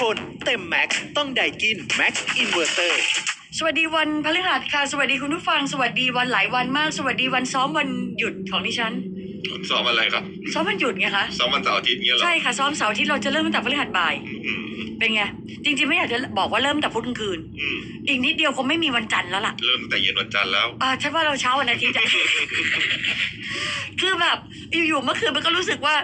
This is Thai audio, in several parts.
ทน เต็มแม็กซ์ต้องไดกินแม็กซ์อินเวอร์เตอร์สวัสดีวันพฤหัสค่ะ สวัสดีคุณผู้ฟัง สวัสดีวันหลายวันมาก สวัสดีวันซ้อมวันหยุดของดิฉัน ซ้อมอะไรครับ ซ้อมวันหยุดไงคะซ้อมวันเสาร์อาทิตย์เงี้ยเหรอใช่ค่ะซ้อมเสาร์ที่เราจะเริ่มตั้งแต่พฤหัสบ่าย อืมเป็นไง จริงๆไม่อยากจะบอกว่าเริ่มแต่พุธกลางคืน อืมอีกนิดเดียวคงไม่มีวันจันทร์แล้วล่ะ เริ่มตั้งแต่เย็นวันจันทร์แล้ว อ่าฉันว่าเราเช้าวันอาทิตย์อะ คือแบบอยู่ๆเมื่อคืนมันก็รู้สึกว่า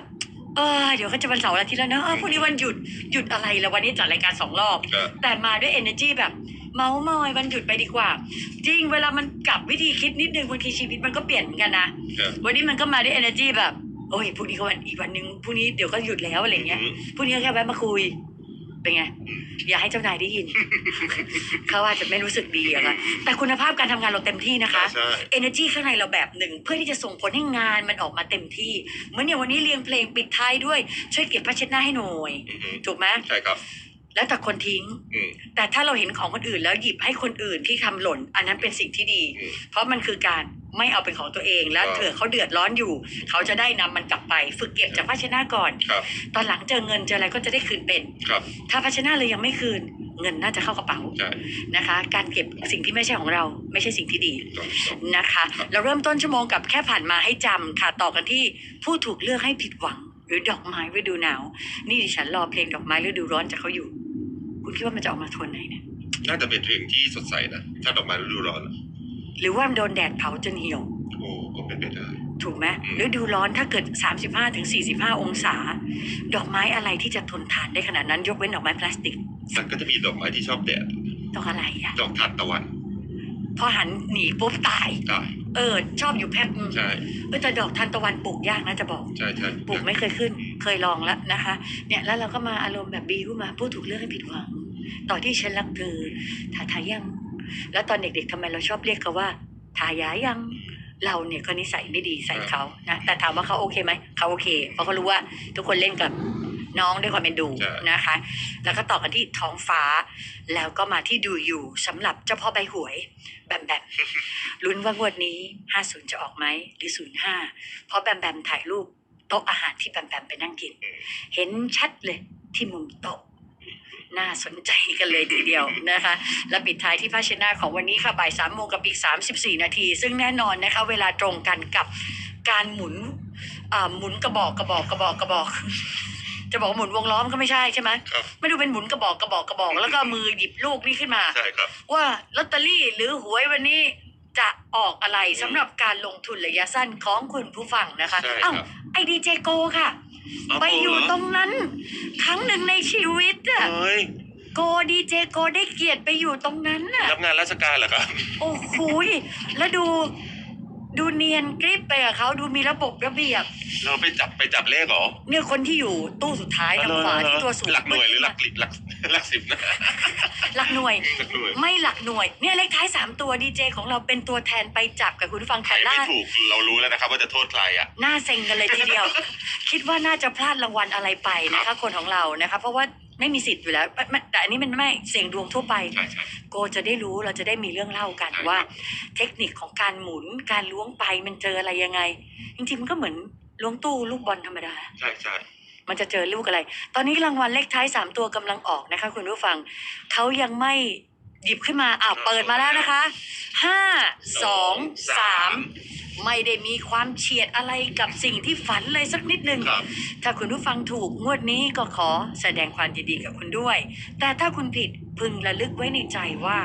เออเดี๋ยวก็จะวันเสาร์วันอาทิตย์แล้วเนอะเออพรุ่งนี้วันหยุดหยุดอะไรแล้ววันนี้จัดรายการสองรอบ ครับ แต่มาด้วย energy แบบ เมาส์มอยวันหยุดไปดีกว่า จริงเวลามันกลับวิธีคิดนิดนึงบางทีชีวิตมันก็เปลี่ยนเหมือนกันนะ ครับ วันนี้มันก็มาด้วย energy แบบ โอ้ยพรุ่งนี้ก็วันอีกวันหนึ่งพรุ่งนี้เดี๋ยวก็หยุดแล้วอะไรเงี้ยอืม พรุ่งนี้ก็แค่แวะมาคุย เป็นไงอืมอย่าให้เจ้านายได้ยิน เขาอาจจะไม่รู้สึกดีอะค่ะแต่คุณภาพการทำงานเราเต็มที่นะคะ ใช่ energy ข้างในเราแบบหนึ่ง เพื่อที่จะส่งผลให้งานมันออกมาเต็มที่ เหมือนอย่างวันนี้เรียงเพลงปิดท้ายด้วย ช่วยเก็บผ้าเช็ดหน้าให้หน่อย อือหือถูกไหม ใช่ครับ แล้วแต่คนทิ้งอืมแต่ถ้าเราเห็นของคนอื่นแล้วหยิบให้คนอื่นที่ทำหล่น อันนั้นเป็นสิ่งที่ดีอืมเพราะมันคือการไม่เอาเป็นของตัวเองและครับเผื่อเขาเดือดร้อนอยู่ เขาจะได้นำมันกลับไป ฝึกเก็บจากภาชนะก่อนครับตอนหลังเจอเงินเจออะไรก็จะได้คืนเป็นครับถ้าภาชนะเลยยังไม่คืน เงินน่าจะเข้ากระเป๋าใช่นะคะ การเก็บสิ่งที่ไม่ใช่ของเรา ไม่ใช่สิ่งที่ดีถูกต้องถูกต้องนะคะ เราเริ่มต้นชั่วโมงกับแค่ผ่านมาให้จำค่ะต่อกันที่ผู้ถูกเลือกให้ผิดหวังหรือดอกไม้ฤดูหนาว นี่ดิฉันรอเพลงดอกไม้ฤดูร้อนจากเขาอยู่ คุณคิดว่ามันจะออกมาโทนไหนเนี่ย น่าจะเป็นเพลงที่สดใสนะ ถ้าดอกไม้ฤดูร้อนอะหรือว่ามันโดนแดดเผาจนเหี่ยว โอ้ก็เป็นไปได้ ถูกไหมอืม ฤดูร้อนถ้าเกิด 35ถึง45 องศา ดอกไม้อะไรที่จะทนทานได้ขนาดนั้น ยกเว้นดอกไม้พลาสติกมันก็จะมีดอกไม้ที่ชอบแดด ดอกอะไรอะดอกทานตะวันพอหันหนีปุ๊บตายได้เออ ชอบอยู่แป๊บนึงใช่ เออแต่ดอกทานตะวันปลูกยากนะจะบอก ใช่ใช่ปลูกไม่เคยขึ้น เคยลองแล้วนะคะ เนี่ยแล้วเราก็มาอารมณ์แบบบีขึ้นมาผู้ถูกเลือกให้ผิดหวัง ต่อที่ฉันรักเธอทาทายัง แล้วตอนเด็กๆทำไมเราชอบเรียกเขาว่าทายายังเราเนี่ยก็นิสัยไม่ดีใส่เขานะแต่ถามว่าเขาโอเคไหมเขาโอเค เพราะเขารู้ว่าทุกคนเล่นกับน้องด้วยความเป็นดูใช่นะคะ แล้วก็ต่อกันที่ท้องฟ้า แล้วก็มาที่ดูอยู่สำหรับเจ้าพ่อใบหวย แบมแบมลุ้นว่างวดนี้ 50 จะออกไหมหรือ 05 เพราะแบมแบมถ่ายรูป โต๊ะอาหารที่แบมแบมไปนั่งกิน เห็นชัดเลยที่มุมโต๊ะน่าสนใจกันเลยทีเดียวนะคะ และปิดท้ายที่ภาชนะของวันนี้ค่ะบ่ายสามโมงกับอีกสามสิบสี่นาที ซึ่งแน่นอนนะคะ เวลาตรงกันกับการหมุนอ่าหมุนกระบอกกระบอกกระบอกกระบอก จะบอกว่าหมุนวงล้อมก็ไม่ใช่ใช่ไหมครับไม่ดูเป็นหมุนกระบอกกระบอกกระบอก แล้วก็มือหยิบลูกนี่ขึ้นมา ใช่ครับ ว่าลอตเตอรี่หรือหวยวันนี้ จะออกอะไรสำหรับการลงทุนระยะสั้นของคุณผู้ฟังนะคะใช่ครับเอ้าไอดีเจโกค่ะ ไปอยู่ตรงนั้น ครั้งหนึ่งในชีวิตอะเฮ้ยโกดีเจโกได้เกียรติไปอยู่ตรงนั้นน่ะ รับงานราชการเหรอครับ โอ้โหยแล้วดูดูเนียนกริบไปกับเขาดูมีระบบระเบียบ เราไปจับไปจับเลขเหรอเนี่ยคนที่อยู่ตู้สุดท้ายทางขวาที่ตัวสูงหลักหน่วยหรือหลักลิหลัก หลักสิบนะ หลักหน่วย หลักหน่วย ไม่หลักหน่วย เนี่ยเลขท้ายสามตัวดีเจของเราเป็นตัวแทนไปจับกับคุณผู้ฟังใครแต่ไม่ล่า ถูกเรารู้แล้วนะครับว่าจะโทษใครอะหน้าเซ็งกันเลยทีเดียว คิดว่าน่าจะพลาดรางวัลอะไรไปนะคะ คนของเรานะคะ เพราะว่าไม่มีสิทธิ์อยู่แล้วไม่ไม่แต่อันนี้มันไม่เสี่ยงดวงทั่วไป ใช่ใช่ โกจะได้รู้เราจะได้มีเรื่องเล่ากันใช่ว่าครับเทคนิคของการหมุนการล้วงไปมันเจออะไรยังไง จริงๆมันก็เหมือนล้วงตู้ลูกบอลธรรมดา ใช่ใช่ มันจะเจอลูกอะไร ตอนนี้รางวัลเลขท้ายสามตัวกำลังออกนะคะ คุณผู้ฟังเขายังไม่หยิบขึ้นมาอ้าวเปิดมาแล้วนะคะห้าสองสามไม่ได้มีความเฉียดอะไรกับสิ่งที่ฝันเลยสักนิดหนึ่งครับถ้าคุณผู้ฟังถูกงวดนี้ก็ขอแสดงความยินดีกับคุณด้วย แต่ถ้าคุณผิดพึงระลึกไว้ในใจว่า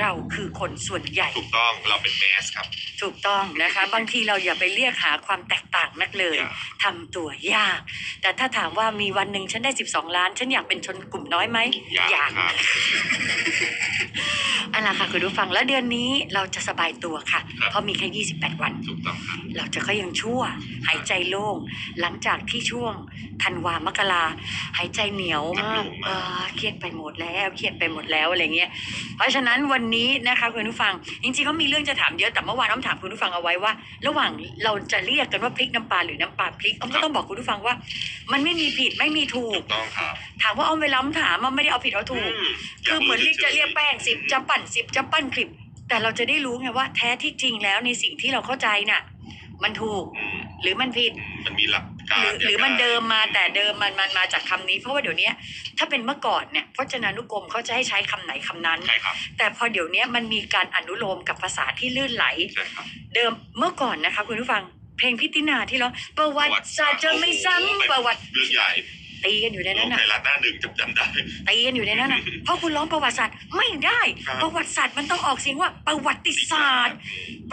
เราคือคนส่วนใหญ่ ถูกต้องเราเป็นแมสครับ ถูกต้องนะคะ บางทีเราอย่าไปเรียกหาความแตกต่างนักเลยอย่าทำตัวยาก แต่ถ้าถามว่ามีวันหนึ่งฉันได้ 12 ล้าน ฉันอยากเป็นชนกลุ่มน้อยไหมอยากครับอันละค่ะคุณผู้ฟังแล้วเดือนนี้เราจะสบายตัวค่ะ ครับ เพราะมีแค่ 28 วัน ถูกต้องครับ เราจะก็ยังชั่ว หายใจโล่ง หลังจากที่ช่วงธันวามกราหายใจเหนียวมากหนักหน่วงมาก เออเครียดไปหมดแล้ว เครียดไปหมดแล้วอะไรเงี้ย เพราะฉะนั้นวันนี้นะคะคุณผู้ฟัง จริงๆก็มีเรื่องจะถามเยอะแต่เมื่อวานอ้อมถามคุณผู้ฟังเอาไว้ว่า ระหว่างเราจะเรียกกันว่าพริกน้ำปลาหรือน้ำปลาพริกอ้อมก็ต้องบอกคุณผู้ฟังว่า มันไม่มีผิดไม่มีถูถูกกต้องครับ ถามว่าอ้อมเวลาอ้อมถามมันไม่ได้เอาผิดเอาถูกมคือเหมือนเรียกจะเรียกแป้แป้งสิบจะปั่นสิบจะปั้นคลิป แต่เราจะได้รู้ไงว่าแท้ที่จริงแล้วในสิ่งที่เราเข้าใจน่ะ มันถูกหรือมันผิด มันมีหลักการ หรือหรือมันยังไงเดิมมาแต่เดิมมันมันมาจากคำนี้ เพราะว่าเดี๋ยวนี้ถ้าเป็นเมื่อก่อนเนี่ยพจนานุกรมเขาจะให้ใช้คำไหนคำนั้นใช่ครับแต่พอเดี๋ยวนี้มันมีการอนุโลมกับภาษาที่ลื่นไหลใช่ครับเดิมเมื่อก่อนนะคะคุณผู้ฟังเพลงพิตินาที่ร้องประวัติศาสตร์จะไม่ซ้ำประวัติเรื่องใหญ่ตีกันอยู่ในลนั้งนไทน่ะยรัฐหน้าหนึ่งจำจำได้ตีกันอยู่ในนั้นน่ะเพราะคุณร้องประวัติศาสตร์ไม่ได้ครับประวัติศาสตร์มันต้องออกเสียงว่าประวัติศาสตร์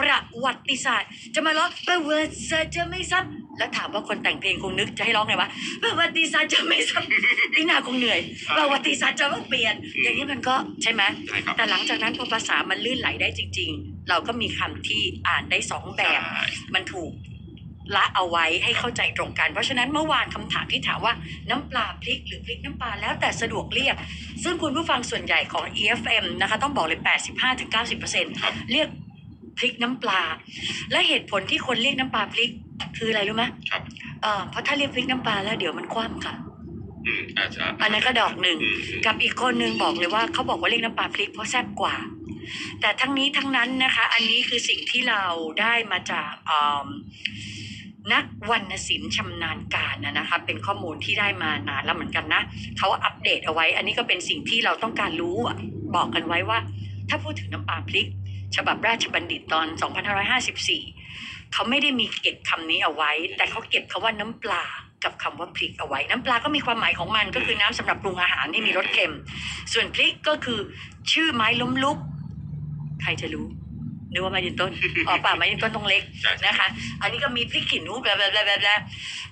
ประวัติศาสตร์ จะมาร้องประวัติศาสตร์จะไม่ซ้ำ แล้วถามว่าคนแต่งเพลงคงนึกจะให้ร้องไงวะประวัติศาสตร์จะไม่ซ้ำนี่นาคงเหนื่อยประวัติศาสตร์จะต้องเปลี่ยน อย่างนี้มันก็ใช่ไหมใช่ครับ แต่หลังจากนั้นพอภาษามันลื่นไหลได้จริง ๆ เราก็มีคำที่อ่านได้สองแบบใช่มันถูกละเอาไว้ให้เข้าใจตรงกัน เพราะฉะนั้นเมื่อวานคำถามที่ถามว่าน้ำปลาพริกหรือพริกน้ำปลาแล้วแต่สะดวกเรียก ซึ่งคุณผู้ฟังส่วนใหญ่ของ EFM นะคะ ต้องบอกเลย 85-90%ครับเรียกพริกน้ำปลา และเหตุผลที่คนเรียกน้ำปลาพริก คืออะไรรู้ไหมครับเออเพราะถ้าเรียกพริกน้ำปลาแล้วเดี๋ยวมันคว่ำค่ะ อืมอาจจะอันนั้นก็ดอกหนึ่ง อืมอืมกับอีกคนนึงบอกเลยว่าเขาบอกว่าเรียกน้ำปลาพริกเพราะแซ่บกว่า แต่ทั้งนี้ทั้งนั้นนะคะ อันนี้คือสิ่งที่เราได้มาจากอืมนักวรรณศิลป์ชำนาญการนะนะคะ เป็นข้อมูลที่ได้มานานแล้วเหมือนกันนะเขาอัปเดตเอาไว้ อันนี้ก็เป็นสิ่งที่เราต้องการรู้อะบอกกันไว้ว่า ถ้าพูดถึงน้ำปลาพริก ฉบับราชบัณฑิตตอน 2554 เขาไม่ได้มีเก็บคำนี้เอาไว้ แต่เขาเก็บคำว่าน้ำปลากับคำว่าพริกเอาไว้ น้ำปลาก็มีความหมายของมันก็คือน้ำสำหรับปรุงอาหารที่มีรสเค็ม ส่วนพริกก็คือชื่อไม้ล้มลุก ใครจะรู้ นึกว่าไม้ยืนต้นอ๋อป่าไม้ยืนต้นต้องเล็กใช่ใช่นะคะ อันนี้ก็มีพริกขี้หนูแบลาบลาบลาบลาบลา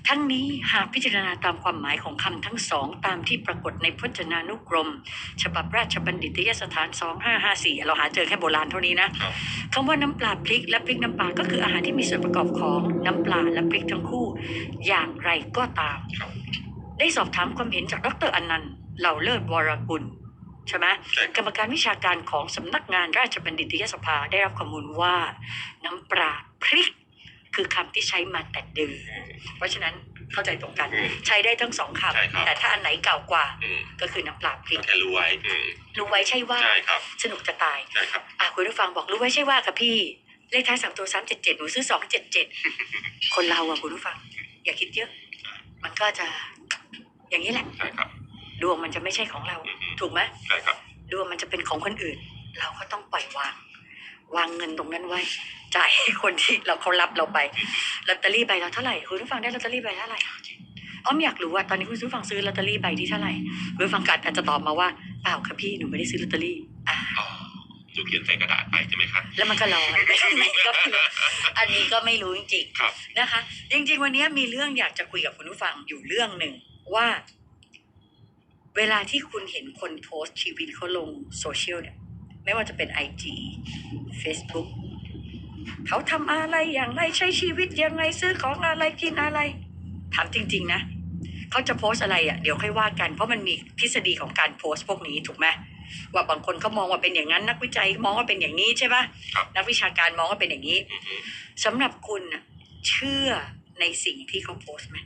ทั้งนี้หากพิจารณาตามความหมายของคำทั้งสองตามที่ปรากฏในพจนานุกรม ฉบับราชบัณฑิตยสถาน 2554 เราหาเจอแค่โบราณเท่านี้นะครับคำว่าน้ำปลาพริกและพริกน้ำปลาก็คืออาหารที่มีส่วนประกอบของน้ำปลาและพริกทั้งคู่ อย่างไรก็ตามครับได้สอบถามความเห็นจากดรอนันต์เหล่าเลิศวรกุล ใช่ไหมใช่กรรมการวิชาการของสำนักงานราชบัณฑิตยสภาได้รับข้อมูลว่าน้ำปลาพริกคือคำที่ใช้มาแต่เดิมอืมเพราะฉะนั้นเข้าใจตรงกันอืมใช้ได้ทั้งสองคใช่ครับำแต่ถ้าอันไหนเก่ากว่าอืมก็คือน้ำปลาพริกก็แค่รู้ไว้อืมรู้ไว้ใช่ว่าใช่ครับสนุกจะตายใช่ครับอะคุณผู้ฟังบอกรู้ไว้ใช่ว่าค่ะพี่ เลขท้ายสามตัวสามเจ็ดเจ็ดหนูซื้อสองเจ็ดเจ็ดคนเราอะคุณผู้ฟัง อย่าคิดเยอะ มันก็จะอย่างนี้แหละใช่ครับ ดวงมันจะไม่ใช่ของเราอืมอืมถูกไหมใช่ครับ ดวงมันจะเป็นของคนอื่น เราก็ต้องปล่อยวาง วางเงินตรงนั้นไว้ จ่ายให้คนที่เราเขารับเราไปลอตเตอรี่ใบละเท่าไหร่คุณผู้ฟังได้ลอตเตอรี่ใบละเท่าไหร่อ้อมอยากรู้ว่าตอนนี้คุณผู้ฟังซื้อลอตเตอรี่ใบที่เท่าไหร่คุณผู้ฟังกัดอาจจะตอบมาว่าเปล่าค่ะพี่หนูไม่ได้ซื้อลอตเตอรี่อ่าอ๋อดูเขียนใส่กระดาษไปใช่ไหมครับแล้วมันก็ลอยไปข้างในก็ไม่รู้อันนี้ก็ไม่รู้จริงครับๆนะคะ จริง ๆ วันนี้มีเรื่องอยากจะคุยกับคุณผู้ฟังอยู่เรื่องหนึ่งว่า เวลาที่คุณเห็นคนโพสต์ชีวิตเขาลงโซเชียลเนี่ย ไม่ว่าจะเป็น IG Facebook เขาทำอะไรอย่างไรใช้ชีวิตยังไงซื้อของอะไรกินอะไร ถามจริง ๆ นะ เขาจะโพสต์อะไรอะเดี๋ยวค่อยว่ากัน เพราะมันมีทฤษฎีของการโพสต์พวกนี้ถูกไหมว่าบางคนเขามองว่าเป็นอย่างนั้น นักวิจัยมองว่าเป็นอย่างนี้ใช่ปะครับนักวิชาการมองว่าเป็นอย่างนี้อือฮึสำหรับคุณน่ะเชื่อในสิ่งที่เขาโพสต์ไหม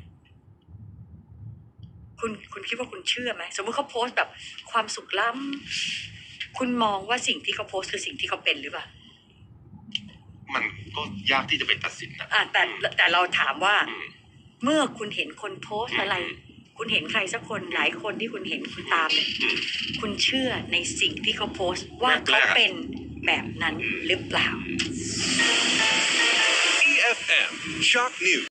คุณคุณคิดว่าคุณเชื่อไหมสมมติเขาโพสต์แบบความสุขล้ำคุณมองว่าสิ่งที่เขาโพสต์คือสิ่งที่เขาเป็นหรือเปล่ามันก็ยากที่จะไปตัดสินนะอะแต่แต่เราถามว่าอืมเมื่อคุณเห็นคนโพสต์อะไร คุณเห็นใครสักคนหลายคนที่คุณเห็นคุณตามเนี่ยอืมคุณเชื่อในสิ่งที่เขาโพสต์ว่าแบบแรเขากอะเป็นแบบนั้นหรือเปล่า EFM Shock News